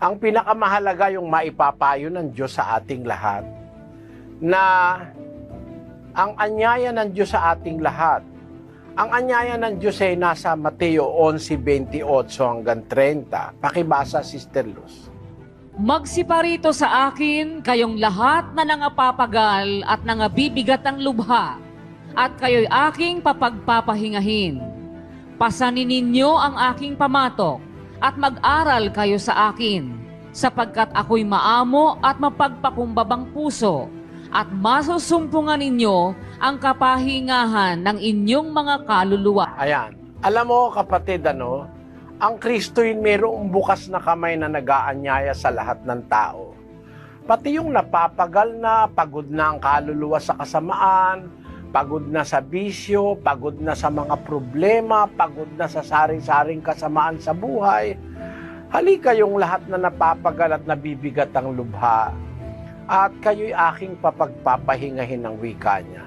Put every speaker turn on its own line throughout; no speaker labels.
Ang pinakamahalaga yung maipapayo ng Diyos sa ating lahat na ang anyaya ng Diyos sa ating lahat. Ang anyaya ng Diyos ay nasa Mateo 11:28 hanggang 30. Pakibasa, Sister Luz.
Magsiparito sa akin kayong lahat na nangapapagal at nangabibigat ang lubha, at kayo'y aking papagpapahingahin. Pasanin ninyo ang aking pamatok, at mag-aral kayo sa akin, sapagkat ako'y maamo at mapagpakumbabang puso, at masusumpungan ninyo ang kapahingahan ng inyong mga kaluluwa.
Ayan. Alam mo kapatid ano, ang Kristo'y mayroong bukas na kamay na nagaanyaya sa lahat ng tao. Pati yung napapagal na, pagod na ang kaluluwa sa kasamaan, pagod na sa bisyo, pagod na sa mga problema, pagod na sa saring-saring kasamaan sa buhay. Halika yung lahat na napapagal at nabibigat ang lubha at kayo'y aking papagpapahingahin ng wika niya.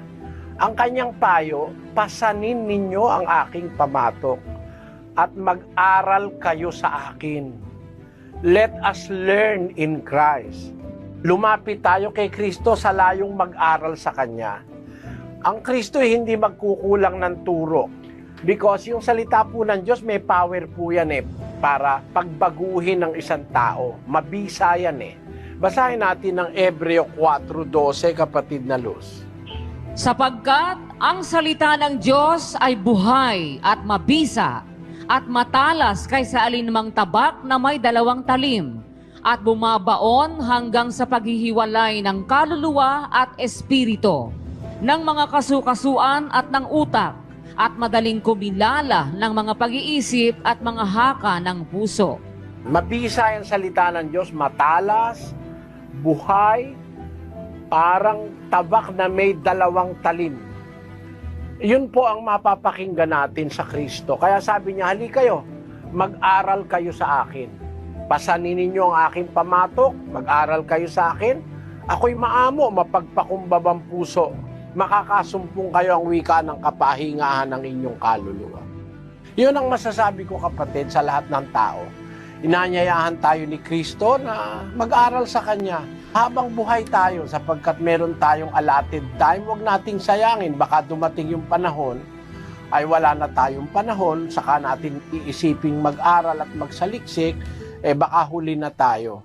Ang kanyang payo, pasanin ninyo ang aking pamatok at mag-aral kayo sa akin. Let us learn in Christ. Lumapit tayo kay Kristo sa layong mag-aral sa Kanya. Ang Kristo ay hindi magkukulang ng turo. Because yung salita po ng Diyos, may power po yan eh, para pagbaguhin ng isang tao. Mabisa yan eh. Basahin natin ng Ebreo 4.12, kapatid na Luz.
Sapagkat ang salita ng Diyos ay buhay at mabisa at matalas kaysa alinmang tabak na may dalawang talim at bumabaon hanggang sa paghihiwalay ng kaluluwa at espiritu, ng mga kasukasuan at ng utak, at madaling kumilala ng mga pag-iisip at mga haka ng puso.
Mabisa yung salita ng Diyos, matalas, buhay, parang tabak na may dalawang talim. Yun po ang mapapakinggan natin sa Kristo. Kaya sabi niya, hali kayo, mag-aral kayo sa akin. Pasanin ninyo ang aking pamatok, mag-aral kayo sa akin. Ako'y maamo, mapagpakumbabang puso. Makakasumpong kayo ang wika ng kapahingahan ng inyong kaluluwa. Yun ang masasabi ko kapatid sa lahat ng tao. Inanyayahan tayo ni Kristo na mag-aral sa Kanya habang buhay tayo sapagkat meron tayong allotted time, huwag nating sayangin. Baka dumating yung panahon ay wala na tayong panahon, saka natin iisiping mag-aral at magsaliksik, eh baka huli na tayo.